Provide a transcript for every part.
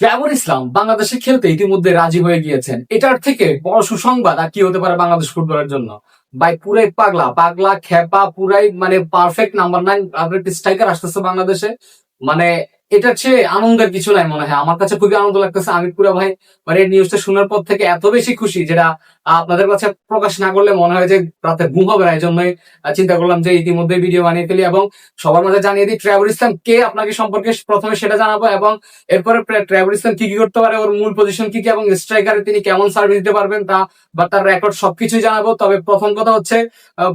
ট্রাভর ইসলাম বাংলাদেশে খেলতে ইতিমধ্যে রাজি হয়ে গিয়েছেন। এটার থেকে বড় সুসংবাদ আর কি হতে পারে বাংলাদেশ ফুটবলের জন্য? ভাই, পুরাই পাগলা পাগলা খেপা পুরাই মানে পারফেক্ট নাম্বার নাইন স্ট্রাইকার আসতেছে বাংলাদেশে। মানে এটা চেয়ে আনন্দের কিছু নাই মনে হয়। আমার কাছে খুবই আনন্দ লাগতেছে। আমি পুরা ভাই মানে নিউজটা শোনার পর থেকে এত বেশি খুশি যেটা আপনাদের কাছে প্রকাশ না করলে মনে হয় যে রাতে ঘুম হবে না এই জন্যই চিন্তা করলাম যে ইতিমধ্যে ভিডিও বানিয়ে ফেলি এবং সবার মাঝে জানিয়ে দিই ট্রাভেল ইসলাম কে আপনাকে সম্পর্কে প্রথমে সেটা জানাব এবং এরপরে ট্রাভেল ইসলাম কি কি করতে পারে, ওর মূল পজিশন কি কি এবং স্ট্রাইকারে তিনি কেমন সার্ভিস দিতে পারবেন তা বা তার রেকর্ড সবকিছুই জানাব। তবে প্রথম কথা হচ্ছে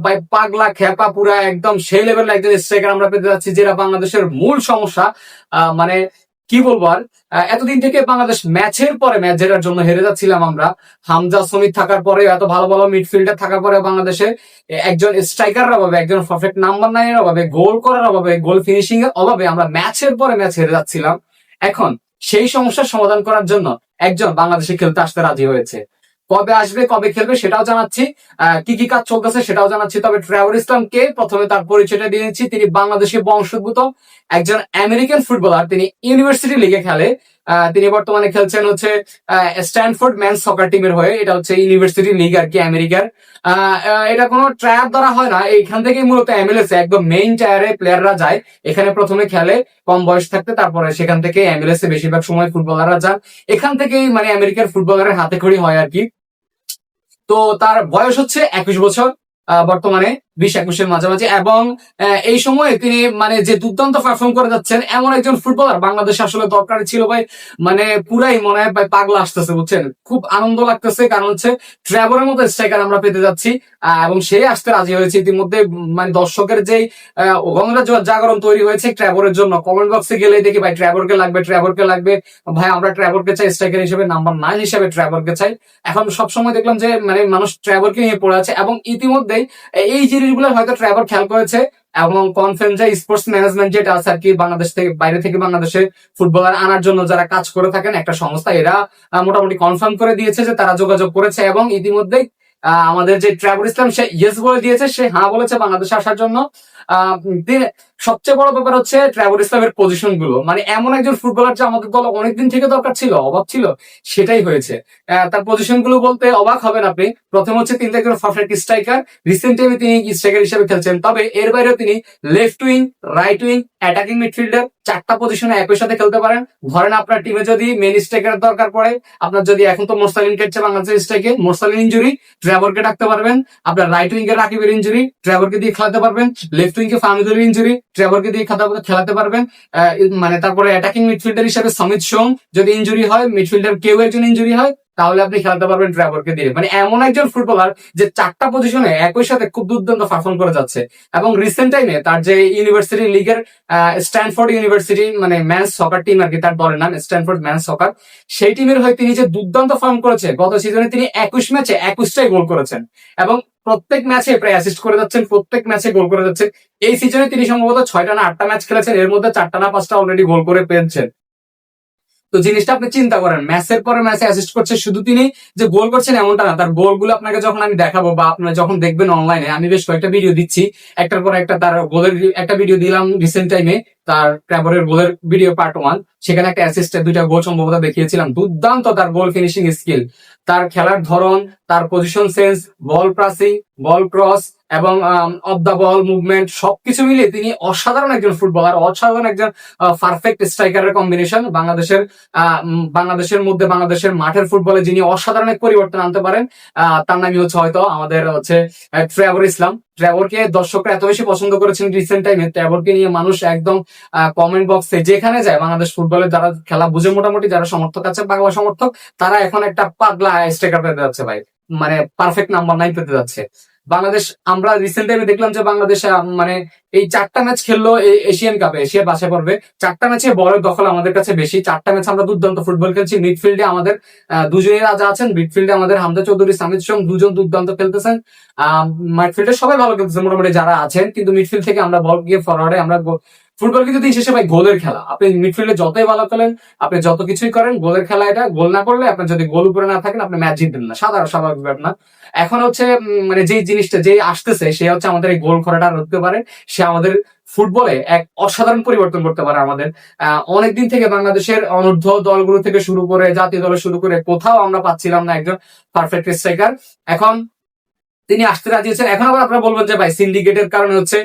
ভাই, পাগলা খেপা পুরা একদম সেই লেভেলের একজন স্ট্রাইকার আমরা পেতে যাচ্ছি যেটা বাংলাদেশের মূল সমস্যা। মানে কি বলব আর? এতদিন থেকে বাংলাদেশ ম্যাচের পরে ম্যাচ জেতার জন্য হেরে যাচ্ছিলাম আমরা। হামজা সমিত থাকার পরে এত ভালো ভালো মিডফিল্ডার থাকার পরে বাংলাদেশে একজন স্ট্রাইকারের অভাবে, একজন পারফেক্ট নাম্বার নাইনের অভাবে, গোল করার অভাবে, গোল ফিনিশিং এর অভাবে আমরা ম্যাচের পরে ম্যাচ হেরে যাচ্ছিলাম। এখন সেই সমস্যার সমাধান করার জন্য একজন বাংলাদেশে খেলতে আসতে রাজি হয়েছে। কবে আসবে, কবে খেলবে সেটাও জানাচ্ছি। কি কি কাজ চলতেছে সেটাও জানাচ্ছি। তবে ট্রাভেল ইসলামকে প্রথমে তার পরিচয়টা দিয়ে দিচ্ছি। তিনি বাংলাদেশি বংশোদ্ভূত একজন আমেরিকান ফুটবলার। তিনি ইউনিভার্সিটি লিগে খেলে। তিনি বর্তমানে খেলছেন হচ্ছে স্ট্যানফোর্ড ম্যান সকার টিমের হয়ে। এটা হচ্ছে ইউনিভার্সিটি লিগ আর কি, আমেরিকার। এটা কোনো ট্র্যাপ দ্বারা হয় না। এইখান থেকেই মূলত এমএলএস একদম মেইন টায়ারে প্লেয়াররা যায়। এখানে প্রথমে খেলে, কম বয়স থাকতে, তারপরে সেখান থেকে এমএলএস এ বেশিরভাগ সময় ফুটবলাররা যান। এখান থেকেই মানে আমেরিকার ফুটবলারের হাতে খড়ি হয় আর কি। তো তার বয়স হচ্ছে একুশ বছর বর্তমানে। বিশ একুশের মাঝামাঝি। এবং এই সময়ে তিনি মানে যে দুর্দান্ত পারফর্ম করে যাচ্ছেন, এমন একজন ফুটবলার বাংলাদেশ আসলে দরকারি ছিল ভাই। মানে পুরাই মনে হয় ভাই পাগলা আসতেছে, বুঝছেন? খুব আনন্দ লাগতেছে, কারণ হচ্ছে ট্র্যাভরের মতো স্ট্রাইকার আমরা পেতে যাচ্ছি। এবং সে আসতে রাজি হয়েছে ইতিমধ্যে। মানে দর্শকের যেই গঙ্গা জাগরণ তৈরি হয়েছে ট্র্যাভরের জন্য। কমেন্ট বক্সে গেলে দেখি ভাই ট্র্যাভরকে লাগবে ট্র্যাভরকে লাগবে। ভাই, আমরা ট্র্যাভরকে চাই স্ট্রাইকার হিসেবে নাম্বার নাইন হিসেবে ট্র্যাভরকে চাই। এখন সবসময় দেখলাম যে মানে মানুষ ট্র্যাভরকে নিয়ে পড়ে আছে। এবং ইতিমধ্যেই, এই জিনিসগুলো হয়তো ট্রাইবার খেয়াল করেছে এবং কনফেন্স যে স্পোর্টস ম্যানেজমেন্ট যেটা আছে আর কি বাংলাদেশ থেকে, বাইরে থেকে বাংলাদেশে ফুটবলার আনার জন্য যারা কাজ করে থাকেন, একটা সংস্থা, এরা মোটামুটি কনফার্ম করে দিয়েছে যে তারা যোগাযোগ করেছে এবং ইতিমধ্যেই আমাদের যে ট্রাইবুল ইসলাম, সে ইয়েস বলে দিয়েছে, সে হ্যাঁ বলেছে বাংলাদেশে আসার জন্য। সবচেয়ে বড় ব্যাপার হচ্ছে ট্রাভেল ইসলামের পজিশনগুলো। মানে এমন একজন ফুটবলার যে আমাদের দল অনেকদিন থেকে দরকার ছিল, অভাব ছিল, সেটাই হয়েছে। তার পজিশনগুলো বলতে অবাক হবেন আপনি। প্রথম হচ্ছে তিনি একজন পারফেক্ট স্ট্রাইকার রিসেন্ট টাইমে তিনি স্ট্রাইকার হিসেবে খেলছেন। তবে এর বাইরেও তিনি left wing right wing attacking midfielder চারটা পজিশনে একই সাথে খেলতে পারেন। ধরেন আপনার টিমে যদি মেন স্ট্রাইকার দরকার পড়ে, আপনার যদি এখন তো মোরসালিন খেলছে বাংলাদেশের স্ট্রাইকে মোরসালিন ইঞ্জুরি ড্রাইভারকে ডাকতে পারবেন। আপনার রাইট উইং এর রাকিবের ইঞ্জুরি ড্রাইভারকে দিয়ে খেলাতে পারবেন। লেফট উইং কে ফামিদুল ইঞ্জুরি ড্রাইভারকে দিয়ে খেলাতে খেলাতে পারবেন? মানে তারপরে অ্যাটাকিং মিডফিল্ডার হিসেবে সমিত সোম যদি ইঞ্জুরি হয় মিডফিল্ডার কেউ একজন ইঞ্জুরি হয়, তাহলে আপনি খেলাতে পারবেন ড্রাইভারকে দিয়ে। মানে এমন একজন ফুটবলার যে চারটা পজিশনে একই সাথে খুব দুর্দান্ত পারফর্ম করে যাচ্ছে। এবং রিসেন্ট টাইমে তার যে ইউনিভার্সিটি লিগের স্ট্যানফোর্ড ইউনিভার্সিটি মানে ম্যান সকার টিম আর কি, তার দলের নাম স্ট্যানফোর্ড ম্যান সকার সেই টিমের হয়ে তিনি যে দুর্দান্ত ফর্ম করেছে, গত সিজনে তিনি একুশ ম্যাচে একুশটাই গোল করেছেন। এবং প্রত্যেক ম্যাচে প্রায় অ্যাসিস্ট করে যাচ্ছেন, প্রত্যেক ম্যাচে গোল করে যাচ্ছেন। এই সিজনে তিনি সম্ভবত ছয়টা না আটটা ম্যাচ খেলেছেন, এর মধ্যে চারটা না পাঁচটা অলরেডি গোল করে পেয়েছেন। তো জিনিসটা আপনি চিন্তা করেন ম্যাচের পরে ম্যাচে অ্যাসিস্ট করছে শুধু তিনি যে গোল করছেন এমনটা না, তার গোলগুলো আপনাকে যখন আমি দেখাবো বা আপনারা যখন দেখবেন অনলাইনে আমি বেশ কয়েকটা ভিডিও দিচ্ছি, একটার পর একটা তার গোলের একটা ভিডিও দিলাম রিসেন্ট টাইমে তার ট্র্যাভরের গোলের ভিডিও পার্ট ওয়ান সেখানে একটা অ্যাসিস্ট দুইটা গোল সম্ভবত দেখিয়েছিলাম। দুর্দান্ত তার গোল ফিনিশিং স্কিল তার খেলার ধরন, তার position sense ball pressing ball cross এবং অফ দ্য বল মুভমেন্ট সবকিছু মিলিয়ে তিনি অসাধারণ একজন ফুটবলার অসাধারণ একজন পারফেক্ট স্ট্রাইকারের কম্বিনেশন বাংলাদেশের বাংলাদেশের মধ্যে বাংলাদেশের মাঠের ফুটবলে যিনি অসাধারণ এক পরিবর্তন আনতে পারেন তার নামই হচ্ছে হয়তো আমাদের হচ্ছে ট্রেভর ইসলাম ট্রেভরকে দর্শকরা এত বেশি পছন্দ করেছেন রিসেন্ট টাইমে ট্রেভরকে নিয়ে মানুষ একদম কমেন্ট বক্সে যেখানে যায়, বাংলাদেশ ফুটবলের যারা খেলা বুঝে মোটামুটি, যারা সমর্থক আছে, বাংলা সমর্থক, তারা এখন একটা পাগলা স্ট্রাইকার পেতে যাচ্ছে ভাই। মানে পারফেক্ট নাম্বার নাইন পেতে যাচ্ছে। বাংলাদেশ, আমরা রিসেন্ট টাইমে দেখলাম যে বাংলাদেশ মানে এই চারটা ম্যাচ খেললো এশিয়ান কাপে এশিয়ার বাছাই পর্বে। চারটা ম্যাচে বড় দখল আমাদের কাছে বেশি। চারটা ম্যাচ আমরা দুর্দান্ত ফুটবল খেলছি। মিডফিল্ডে আমাদের দুজনেই রাজা আছেন। মিডফিল্ডে আমাদের হামদা চৌধুরী সামিদ সোম দুজন দুর্দান্ত খেলতেছেন। মিডফিল্ডে সবাই ভালো খেলতেছেন মোটামুটি যারা আছেন। কিন্তু মিডফিল্ড থেকে আমরা বল গিয়ে ফরওয়ার্ডে আমরা ফুটবল কিন্তু দিন শেষে ভাই গোলের খেলা। আপনি মিডফিল্ডে যতই ভালো খেলেন আপনি যত কিছুই করেন, গোলের খেলা এটা। গোল না করলে আপনি যদি গোল উপরে না থাকেন, আপনি ম্যাচ জিতবেন না। সাধারণ, স্বাভাবিক ব্যাপার না। এখন হচ্ছে মানে যে জিনিসটা যে আসতেছে, সে হচ্ছে আমাদের এই গোল করাটা রুখতে পারে। সে আমাদের ফুটবলে এক অসাধারণ পরিবর্তন করতে পারে আমাদের। অনেকদিন থেকে বাংলাদেশের অনূর্ধ্ব দলগুলো থেকে শুরু করে, জাতীয় দলে শুরু করে কোথাও আমরা পাচ্ছিলাম না একজন পারফেক্ট স্ট্রাইকার এখন তিনি আসতে রাজি হয়েছেন। এখন আবার আপনারা বলবেন যে, ভাই সিন্ডিকেটের কারণে হচ্ছে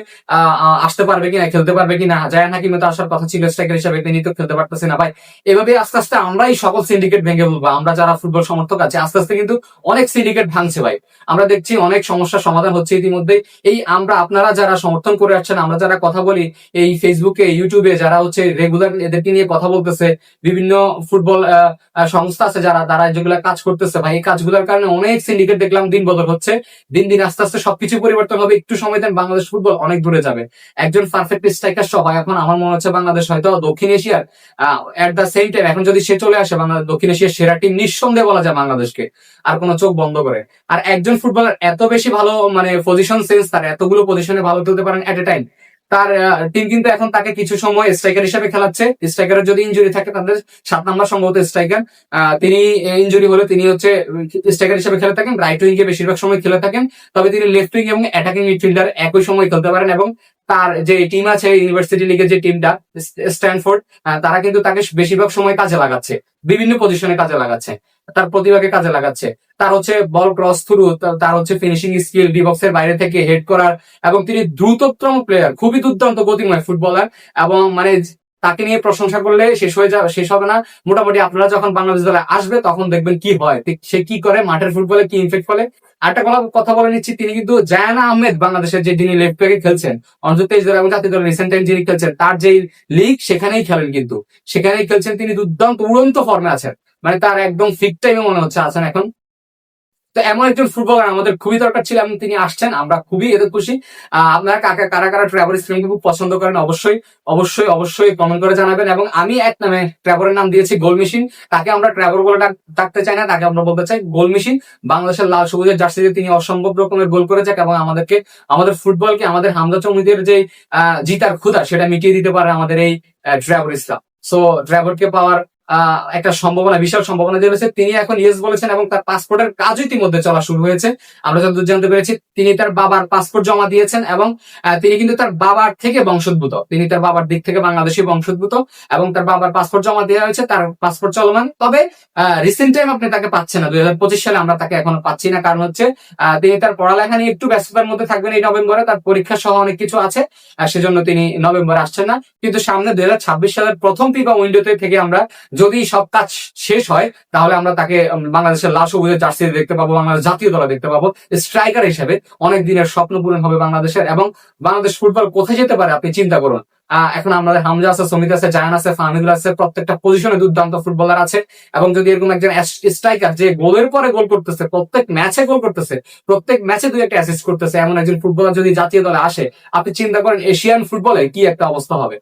আসতে পারবে কিনা, খেলতে পারবে কিনা? যায় না কিন্তু আসার কথা ছিল, স্ট্রাইকার হিসাবে তিনি তো খেলতে পারতেছে না। ভাই, এভাবে আস্তে আস্তে আমরাই সকল সিন্ডিকেট ভেঙে বলব আমরা যারা ফুটবল সমর্থক আছে, আস্তে আস্তে কিন্তু অনেক সিন্ডিকেট ভাঙছে ভাই। আমরা দেখছি অনেক সমস্যার সমাধান হচ্ছে ইতিমধ্যে। এই আমরা আপনারা যারা সমর্থন করে আসছেন, আমরা যারা কথা বলি, এই ফেসবুকে ইউটিউবে যারা হচ্ছে রেগুলার এদেরকে নিয়ে কথা বলতেছে, বিভিন্ন ফুটবল সংস্থা আছে যারা, তারা যেগুলা কাজ করতেছে। ভাই, এই কাজগুলোর কারণে অনেক সিন্ডিকেট দেখলাম দিন বদল হচ্ছে। দিন দিন আস্তে আস্তে সবকিছু পরিবর্তন হবে, একটু সময় দেন, বাংলাদেশ ফুটবল অনেক দূরে যাবে। একজন পারফেক্ট স্ট্রাইকার সহ এখন আমার মনে হচ্ছে বাংলাদেশ হয়তো দক্ষিণ এশিয়ার এট দা সেম টাইম এখন যদি সে চলে আসে, বাংলাদেশ, দক্ষিণ এশিয়ার সেরা টিম নিঃসন্দেহে বলা যায় বাংলাদেশকে, আর কোনো চোখ বন্ধ করে। আর একজন ফুটবলার এত বেশি ভালো মানে পজিশন সেন্স তার এতগুলো পজিশনে ভালো খেলতে পারেন এট এ টাইম তার টিম কিন্তু এখন তাকে কিছু সময় স্ট্রাইকার হিসেবে খেলাচ্ছে। স্ট্রাইকারের যদি ইঞ্জুরি থাকে তাদের সাত নাম্বার সম্ভবত স্ট্রাইকার তিনি ইঞ্জুরি হলে তিনি হচ্ছে স্ট্রাইকার হিসেবে খেলে থাকেন রাইট উইং এ বেশিরভাগ সময় খেলে থাকেন। তবে তিনি লেফট উইং এবং অ্যাটাকিং মিডফিল্ডার একই সময় খেলতে পারেন এবং তার যে টিম আছে ইউনিভার্সিটি লিগের যে টিমটা স্ট্যানফোর্ড তারা কিন্তু তাকে বেশিরভাগ সময় কাজে লাগাচ্ছে। বিভিন্ন পজিশনে কাজে লাগাচ্ছে। তার প্রতিভাকে কাজে লাগাচ্ছে। তার হচ্ছে বল ক্রস থ্রু তার হচ্ছে ফিনিশিং স্কিল ডিবক্সের বাইরে থেকে হেড করার, এবং তিনি দ্রুততম প্লেয়ার খুবই দুর্দান্ত গতিময় ফুটবলার এবং মানে তাকে নিয়ে প্রশংসা করলে শেষ হয়ে যাবে শেষ হবে না। মোটামুটি আপনারা যখন বাংলাদেশ দলে আসবে, তখন দেখবেন কি হয়। সে কি করে, মাঠের ফুটবলে কি ইনফেক্ট ফলে? আরেকটা কথা বলে নিচ্ছি, তিনি কিন্তু জায়ানা আহমেদ বাংলাদেশের যে যিনি লেফট ব্যাকে খেলছেন, অন্তত তেইশ দল এবং জাতীয় দল রিসেন্ট টাইম যিনি খেলছেন, তার যে লিগ সেখানেই খেলেন কিন্তু। সেখানেই খেলছেন তিনি দুর্দান্ত, উড়ন্ত ফর্মে আছেন। মানে তার একদম ফিট টাইমে মনে হচ্ছে আছেন এখন। তো এমন একজন ফুটবলার আমাদের খুবই দরকার ছিল এবং তিনি আসছেন, আমরা খুবই এদের খুশি। আপনারা কাকা কারা কারা ট্রাভেল স্ট্রিমকে খুব পছন্দ করেন অবশ্যই অবশ্যই অবশ্যই কমেন্ট করে জানাবেন এবং আমি এক নামে ট্রাভেলের নাম দিয়েছি গোল মেশিন তাকে আমরা ট্রাভেল বলে ডাকতে চাই না, তাকে আমরা বলতে চাই গোল মেশিন বাংলাদেশের লাল সবুজের জার্সিতে তিনি অসম্ভব রকমের গোল করে যাক এবং আমাদেরকে, আমাদের ফুটবলকে আমাদের হামজা চৌমিদের যে জিতার ক্ষুধা, সেটা মিটিয়ে দিতে পারে আমাদের এই ড্রাইভার ইসলাম। সো ড্রাইভারকে পাওয়ার একটা সম্ভাবনা, বিশাল সম্ভাবনা রয়েছে তিনি এখন ইয়েস বলেছেন এবং তার পাসপোর্টের কাজও ইতিমধ্যে চলা শুরু হয়েছে। আমরা যতদূর জানতে পেরেছি, তিনি তার বাবার পাসপোর্ট জমা দিয়েছেন এবং তিনি কিন্তু তার বাবার থেকে বংশোদ্ভূত। তিনি তার বাবার দিক থেকে বাংলাদেশি বংশোদ্ভূত এবং তার বাবার পাসপোর্ট জমা দেওয়া হয়েছে, তার পাসপোর্ট চলমান। তবে রিসেন্ট টাইম আপনি তাকে পাচ্ছেন না। দুই হাজার পঁচিশ সালে আমরা তাকে এখনও পাচ্ছি না। কারণ হচ্ছে তিনি তার পড়ালেখা নিয়ে একটু ব্যস্ততার মধ্যে থাকবেন এই নভেম্বরে। তার পরীক্ষা সহ অনেক কিছু আছে সেজন্য তিনি নভেম্বরে আসছেন না। কিন্তু সামনে দুই হাজার ছাব্বিশ সালের প্রথম ফিফা উইন্ডোতে থেকে আমরা যদি সব কাজ শেষ হয়, তাহলে আমরা তাকে বাংলাদেশের লাল সবুজের জার্সিতে দেখতে পাবো, বাংলাদেশ জাতীয় দলে দেখতে পাবো। স্ট্রাইকার হিসেবে অনেক দিনের স্বপ্ন পূরণ হবে বাংলাদেশের এবং বাংলাদেশ ফুটবল কোথায় যেতে পারে, আপনি চিন্তা করুন। এখন আমাদের হামজা আছে, সমিত আছে, জায়ান আছে, ফাহমিদুল আছে, প্রত্যেকটা পজিশনে দুর্দান্ত ফুটবলার আছে। এবং যদি এরকম একজন স্ট্রাইকার যে গোলের পরে গোল করতেছে, প্রত্যেক ম্যাচে গোল করতেছে, প্রত্যেক ম্যাচে দুই একটা অ্যাসিস্ট করতেছে, এমন একজন ফুটবলার যদি জাতীয় দলে আসে, আপনি চিন্তা করেন এশিয়ান ফুটবলে কি একটা অবস্থা হবে?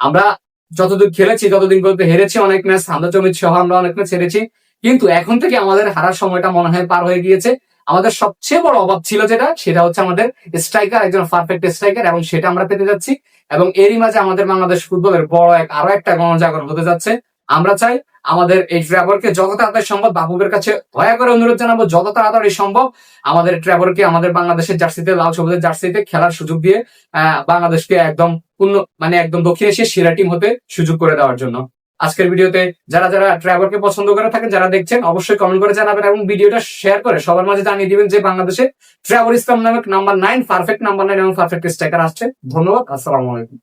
আমরা যতদূর খেলেছি ততদিন পর্যন্ত হেরেছি, অনেক ম্যাচ হামদা জমিত সহ আমরা অনেক ম্যাচ হেরেছি। কিন্তু এখন থেকে আমাদের হারার সময়টা মনে হয় পার হয়ে গিয়েছে। আমাদের সবচেয়ে বড় অভাব ছিল যেটা, সেটা হচ্ছে আমাদের স্ট্রাইকার একজন পারফেক্ট স্ট্রাইকার এবং সেটা আমরা পেতে যাচ্ছি। এবং এরই মাঝে আমাদের বাংলাদেশ ফুটবলের বড় এক আরও একটা গণজাগরণ হতে যাচ্ছে। আমরা চাই আমাদের এই ট্রাভেলকে যত তাড়াতাড়ি সম্ভব বাবুবের কাছে দয়া করে অনুরোধ জানাব, যত তাড়াতাড়ি সম্ভব আমাদের ট্রাভেলকে আমাদের বাংলাদেশের জার্সিতে, লাল সবুজের জার্সিতে খেলার সুযোগ দিয়ে বাংলাদেশকে একদম পূর্ণ মানে একদম দক্ষিণ এশিয়ার সেরা টিম হতে সুযোগ করে দেওয়ার জন্য। আজকের ভিডিওতে যারা যারা ট্রাভেলকে পছন্দ করে থাকেন, যারা দেখছেন, অবশ্যই কমেন্ট করে জানাবেন এবং ভিডিওটা শেয়ার করে সবার মাঝে জানিয়ে দিবেন যে বাংলাদেশে ট্রাভেল ইসলাম নামক number nine perfect number nine এবং পারফেক্ট স্ট্রাইকার আসছে। ধন্যবাদ, আসসালামু আলাইকুম।